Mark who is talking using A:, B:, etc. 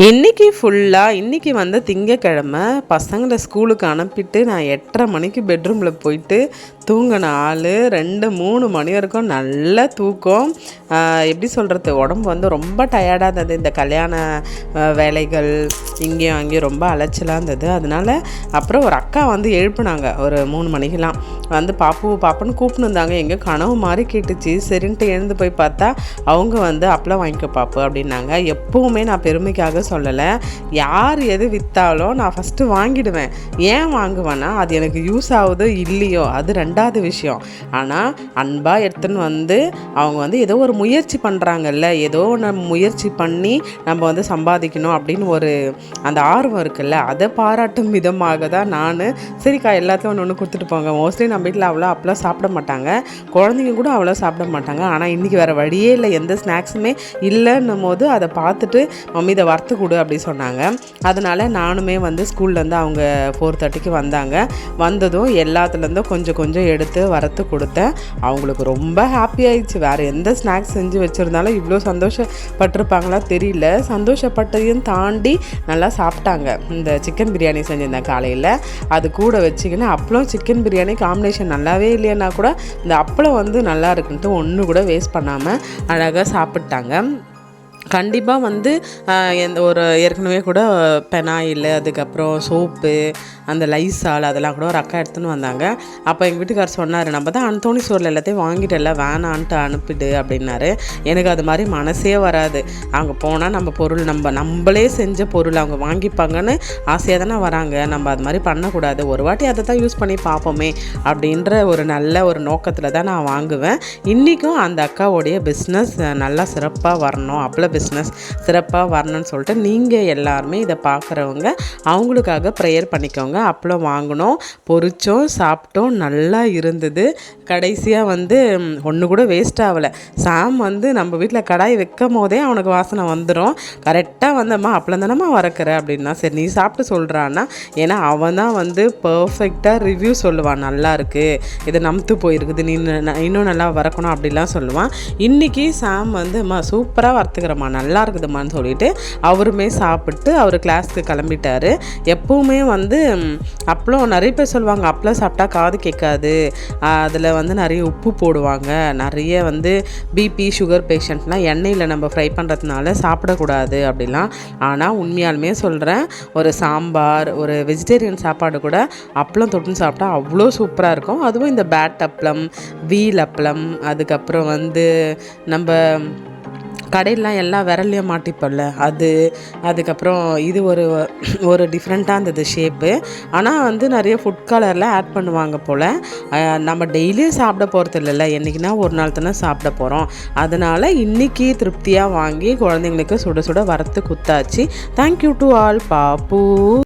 A: இன்னைக்கு ஃபுல்லாக இன்றைக்கி வந்து திங்கக்கிழமை பசங்களை ஸ்கூலுக்கு அனுப்பிட்டு நான் எட்டரை மணிக்கு பெட்ரூமில் போயிட்டு தூங்கின ஆள் ரெண்டு மூணு மணி வரைக்கும் நல்ல தூக்கம். எப்படி சொல்கிறது உடம்பு வந்து ரொம்ப டயர்டாக இருந்தது. இந்த கல்யாண வேலைகள் இங்கேயும் அங்கேயும் ரொம்ப அலைச்சலாக இருந்தது. அதனால அப்புறம் ஒரு அக்கா வந்து எழுப்புனாங்க ஒரு மூணு மணிக்கெலாம் வந்து பாப்பு பாப்புன்னு கூப்பிட்டு இருந்தாங்க எங்கே கனவு மாதிரி கேட்டுச்சு. சரின்ட்டு எழுந்து போய் பார்த்தா அவங்க வந்து அப்பளம் வாங்கிக்க பாப்பு அப்படின்னாங்க. எப்போவுமே நான் பெருமைக்காக சொல்லலை. யார் எது விற்றாலும் நான் ஃபஸ்ட்டு வாங்கிடுவேன். ஏன் வாங்குவேன்னா அது எனக்கு யூஸ் ஆகுதோ இல்லையோ அது ரெண்டாவது விஷயம். ஆனால் அன்பாக எடுத்துன்னு வந்து அவங்க வந்து ஏதோ ஒரு முயற்சி பண்ணுறாங்கல்ல ஏதோ ஒன்று முயற்சி பண்ணி நம்ம வந்து சம்பாதிக்கணும் அப்படின்னு ஒரு அந்த ஆர்வம் இருக்குல்ல. அதை பாராட்டும் விதமாக தான் நான் சரிக்கா எல்லாத்தையும் ஒன்று ஒன்று கொடுத்துட்டு போங்க. மோஸ்ட்லி நம்ம வீட்டில் அவ்வளோ அப்பெல்லாம் சாப்பிட மாட்டாங்க. குழந்தைங்க கூட அவ்வளோ சாப்பிட மாட்டாங்க. ஆனால் இன்றைக்கி வேறு வழியே இல்லை. எந்த ஸ்நாக்ஸுமே இல்லைன்னும் போது அதை பார்த்துட்டு மம்மி இதை வறுத்து கொடு அப்படி சொன்னாங்க. அதனால் நானுமே வந்து ஸ்கூல்லேருந்து அவங்க ஃபோர் தேர்ட்டிக்கு வந்தாங்க. வந்ததும் எல்லாத்துலேருந்தும் கொஞ்சம் கொஞ்சம் எடுத்து வரத்து கொடுத்தேன். அவங்களுக்கு ரொம்ப ஹாப்பி ஆயிடுச்சு. வேறு எந்த ஸ்நாக்ஸ் செஞ்சு வச்சுருந்தாலும் இவ்வளோ சந்தோஷப்பட்டிருப்பாங்களா தெரியல. சந்தோஷப்பட்டதையும் தாண்டி நல்லா சாப்பிட்டாங்க. இந்த சிக்கன் பிரியாணி செஞ்சிருந்தேன் காலையில். அது கூட வச்சுக்கின்னு அப்பளம் சிக்கன் பிரியாணி காம்பினேஷன் நல்லாவே இல்லைன்னா கூட இந்த அப்பளம் வந்து நல்லா இருக்குன்ட்டு ஒன்று கூட வேஸ்ட் பண்ணாமல் அழகாக சாப்பிட்டாங்க. கண்டிப்பாக வந்து எந்த ஒரு ஏற்கனவே கூட பெனாயில் அதுக்கப்புறம் சோப்பு அந்த லைசால் அதெல்லாம் கூட ஒரு அக்கா எடுத்துன்னு வந்தாங்க. அப்போ எங்கள் வீட்டுக்கார் சொன்னார் நம்ம தான் அந்தோணி ஸ்டோரில் எல்லாத்தையும் வாங்கிட்டல வேணான்ட்டு அனுப்பிடு அப்படின்னாரு. எனக்கு அது மாதிரி மனசே வராது. அங்கே போனால் நம்ம பொருள் நம்ம நம்மளே செஞ்ச பொருள் அவங்க வாங்கிப்பாங்கன்னு ஆசையாக தானே வராங்க. நம்ம அது மாதிரி பண்ணக்கூடாது. ஒரு வாட்டி அதை தான் யூஸ் பண்ணி பார்ப்போமே அப்படின்ற ஒரு நல்ல ஒரு நோக்கத்தில் தான் நான் வாங்குவேன். இன்றைக்கும் அந்த அக்காவுடைய பிஸ்னஸ் நல்லா சிறப்பாக வரணும். அப்பள பிஸ்னஸ் சிறப்பாக வரணும்னு சொல்லிட்டு நீங்கள் எல்லாருமே இதை பார்க்குறவங்க அவங்களுக்காக ப்ரேயர் பண்ணிக்கோங்க. அப்பளம் வாங்கினோம் பொறிச்சோம் சாப்பிட்டோம் நல்லா இருந்தது. கடைசியாக வந்து ஒன்று கூட வேஸ்ட் ஆகலை. சாம் வந்து நம்ம வீட்டில் கடாய் வைக்கும் போதே அவனுக்கு வாசனை வந்துடும் கரெக்டாக வந்தம்மா அப்பளம் தானம்மா வறக்கிற? அப்படின்னா சரி நீ சாப்பிட்டு சொல்கிறான்னா ஏன்னா அவன் தான் வந்து பர்ஃபெக்டாக ரிவ்யூ சொல்லுவான். நல்லா இருக்குது இது நம்த்து போயிருக்குது. நீ இன்னும் நல்லா வறக்கணும் அப்படிலாம் சொல்லுவான். இன்றைக்கி சாம் வந்து அம்மா சூப்பராக வறுத்துக்கிறம்மா. நல்லா இருக்குதும்மான்னு சொல்லிட்டு அவருமே சாப்பிட்டு அவர் கிளாஸ்க்கு கிளம்பிட்டாரு. எப்பவுமே வந்து அப்பளம் நிறைய பேர் சொல்லுவாங்க அப்பளம் சாப்பிட்டா காது கேட்காது. அதில் வந்து நிறைய உப்பு போடுவாங்க. நிறைய வந்து பிபி சுகர் பேஷண்ட்லாம் எண்ணெயில் நம்ம ஃப்ரை பண்ணுறதுனால சாப்பிடக்கூடாது அப்படிலாம். ஆனால் உண்மையாலுமே சொல்கிறேன் ஒரு சாம்பார் ஒரு வெஜிடேரியன் சாப்பாடு கூட அப்பளம் தொட்டுன்னு சாப்பிட்டா அவ்வளோ சூப்பராக இருக்கும். அதுவும் இந்த பேட் அப்பளம் வீல் அப்பளம் அதுக்கப்புறம் வந்து நம்ம கடையிலாம் எல்லாம் விரல்லையும் மாட்டிப்போம்ல. அது அதுக்கப்புறம் இது ஒரு ஒரு டிஃப்ரெண்ட்டாக இருந்தது ஷேப்பு ஆனால் வந்து நிறைய ஃபுட் கலரில் ஆட் பண்ணுவாங்க போல். நம்ம டெய்லியும் சாப்பிட போகிறது இல்லைல்ல. என்றைக்குனா ஒரு நாள் தானே சாப்பிட போகிறோம் அதனால் இன்றைக்கி திருப்தியாக வாங்கி குழந்தைங்களுக்கு சுட சுட வரத்து குத்தாச்சு. Thank you to all Pappu.